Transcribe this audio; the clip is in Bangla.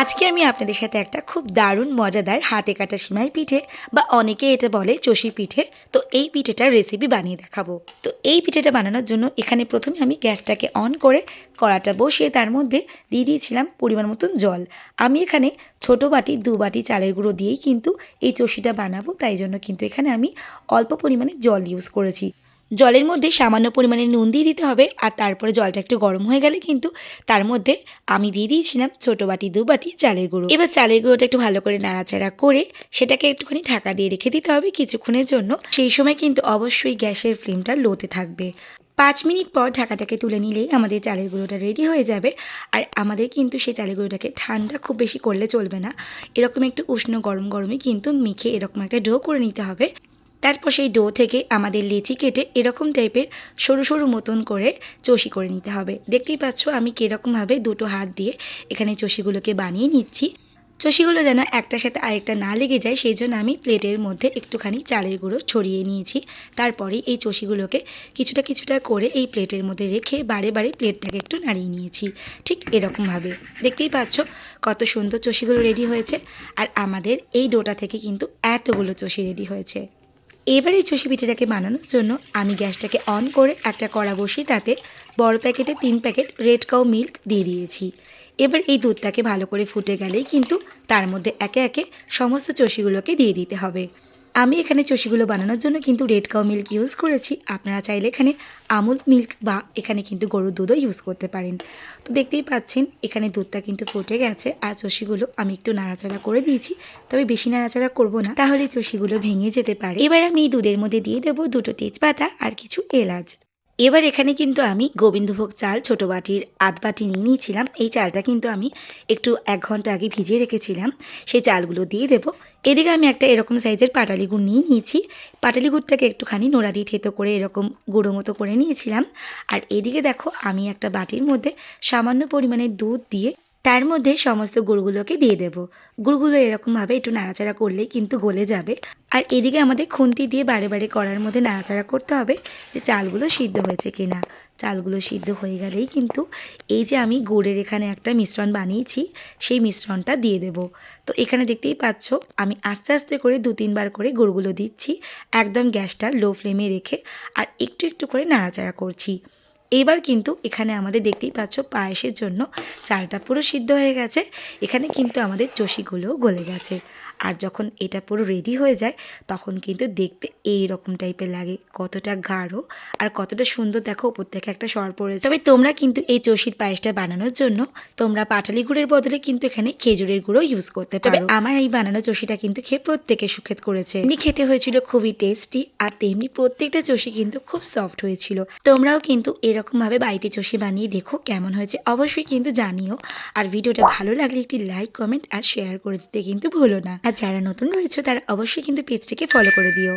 আজকে আমি আপনাদের সাথে একটা খুব দারুণ, মজাদার হাতে কাটা সিমাই পিঠে বা অনেকে এটা বলে চষি পিঠে। তো এই পিঠেটার রেসিপি বানিয়ে দেখাবো। তো এই পিঠেটা বানানোর জন্য এখানে প্রথমে আমি গ্যাসটাকে অন করে কড়াটা বসিয়ে তার মধ্যে দিয়ে দিয়েছিলাম পরিমাণ মতন জল। আমি এখানে ছোট বাটি, দু বাটি চালের গুঁড়ো দিয়েই কিন্তু এই চষিটা বানাবো। তাই জন্য কিন্তু এখানে আমি অল্প পরিমাণে জল ইউজ করেছি। জলের মধ্যে সামান্য পরিমাণে নুন দিয়ে দিতে হবে আর তারপরে জলটা একটু গরম হয়ে গেলে কিন্তু তার মধ্যে আমি দিয়ে দিয়েছিলাম ছোট বাটি, দু বাটি চালের গুঁড়ো। এবার চালের গুঁড়োটা একটু ভালো করে নাড়াচাড়া করে সেটাকে একটুখানি ঢাকা দিয়ে রেখে দিতে হবে কিছুক্ষণের জন্য। সেই সময় কিন্তু অবশ্যই গ্যাসের ফ্লেমটা লোতে থাকবে। পাঁচ মিনিট পর ঢাকাটাকে তুলে নিলেই আমাদের চালের গুঁড়োটা রেডি হয়ে যাবে আর আমাদের কিন্তু সেই চালের গুঁড়োটাকে ঠান্ডা খুব বেশি করলে চলবে না। এরকম একটু উষ্ণ গরম গরমে কিন্তু মেখে এরকম একটা ডো করে নিতে হবে। তারপর সেই ডো থেকে আমাদের লেচি কেটে এরকম টাইপের সরু সরু মতন করে চষি করে নিতে হবে। দেখতেই পাচ্ছ আমি কীরকমভাবে দুটো হাত দিয়ে এখানে চষিগুলোকে বানিয়ে নিচ্ছি। চষিগুলো যেন একটার সাথে আরেকটা না লেগে যায়, সেই জন্য আমি প্লেটের মধ্যে একটুখানি চালের গুঁড়ো ছড়িয়ে নিয়েছি। তারপরে এই চষিগুলোকে কিছুটা কিছুটা করে এই প্লেটের মধ্যে রেখে বারে বারে প্লেটটাকে একটু নাড়িয়ে নিয়েছি। ঠিক এরকমভাবে। দেখতেই পাচ্ছ কত সুন্দর চষিগুলো রেডি হয়েছে। আর আমাদের এই ডোটা থেকে কিন্তু এতগুলো চষি রেডি হয়েছে। এবার চষি পিঠেটাকে বানানোর জন্য আমি গ্যাসটাকে অন করে একটা কড়া বসিয়ে তাতে বড় প্যাকেটে তিন প্যাকেট রেড কাউ মিল্ক দিয়ে দিয়েছি। এবার এই দুধটাকে ভালো করে ফুটে গেলেই কিন্তু তার মধ্যে একে একে সমস্ত চষিগুলোকে দিয়ে দিতে হবে। আমি এখানে চষিগুলো বানানোর জন্য কিন্তু রেড কাউ মিল্ক ইউজ করেছি। আপনারা চাইলে এখানে আমুল মিল্ক বা এখানে কিন্তু গরুর দুধও ইউজ করতে পারেন। তো দেখতেই পাচ্ছেন, এখানে দুধটা কিন্তু ফুটে গেছে আর চষিগুলো আমি একটু নাড়াচাড়া করে দিয়েছি। তবে বেশি নাড়াচাড়া করব না, তাহলে চষিগুলো ভেঙে যেতে পারে। এবার আমি দুধের মধ্যে দিয়ে দেবো দুটো তেজপাতা আর কিছু এলাচ। এবার এখানে কিন্তু আমি গোবিন্দভোগ চাল, ছোটো বাটির আধ বাটি নিয়ে নিয়েছিলাম। এই চালটা কিন্তু আমি একটু এক ঘণ্টা আগে ভিজিয়ে রেখেছিলাম। সেই চালগুলো দিয়ে দেবো। এদিকে আমি একটা এরকম সাইজের পাটালি গুড় নিয়ে নিয়েছি। পাটালি গুড়টাকে একটুখানি নোড়া দিয়ে থেতো করে এরকম গুঁড়ো মতো করে নিয়েছিলাম। আর এদিকে দেখো, আমি একটা বাটির মধ্যে সামান্য পরিমাণে দুধ দিয়ে তার মধ্যে সমস্ত গুড়গুলোকে দিয়ে দেবো। গুড়গুলো এরকমভাবে একটু নাড়াচাড়া করলেই কিন্তু গলে যাবে। আর এদিকে আমাদের খুন্তি দিয়ে বারে বারে করার মধ্যে নাড়াচাড়া করতে হবে যে চালগুলো সিদ্ধ হয়েছে কিনা। চালগুলো সিদ্ধ হয়ে গেলেই কিন্তু এই যে আমি গুড়ের এখানে একটা মিশ্রণ বানিয়েছি, সেই মিশ্রণটা দিয়ে দেব। তো এখানে দেখতেই পাচ্ছ, আমি আস্তে আস্তে করে দু তিনবার করে গুড়গুলো দিচ্ছি, একদম গ্যাসটা লো ফ্লেমে রেখে, আর একটু একটু করে নাড়াচাড়া করছি। এইবার কিন্তু এখানে আমাদের দেখতেই পাচ্ছ পায়েসের জন্য চালটা পুরো সিদ্ধ হয়ে গেছে। এখানে কিন্তু আমাদের চষিগুলোও গলে গেছে। আর যখন এটা পুরো রেডি হয়ে যায় তখন কিন্তু দেখতে এই রকম টাইপের লাগে। কতটা গাঢ় আর কতটা সুন্দর দেখো উপর থেকে একটা সর পড়েছে। তবে তোমরা কিন্তু এই চষির পায়েসটা বানানোর জন্য তোমরা পাটালি গুড়ের বদলে কিন্তু এখানে খেজুরের গুঁড়ো ইউজ করতে পারো। আমার এই বানানো চষিটা কিন্তু খেয়ে প্রত্যেকে সুখেত করেছে। এমনি খেতে হয়েছিল খুবই টেস্টি আর তেমনি প্রত্যেকটা চষি কিন্তু খুব সফট হয়েছিল। তোমরাও কিন্তু এরকম ভাবে বাড়িতে চষি বানিয়ে দেখো কেমন হয়েছে অবশ্যই কিন্তু জানিও। আর ভিডিওটা ভালো লাগলে একটি লাইক কমেন্ট আর শেয়ার করে দিতে কিন্তু ভুলো না। আর যারা নতুন রয়েছে তারা অবশ্যই কিন্তু পেজটিকে ফলো করে দিও।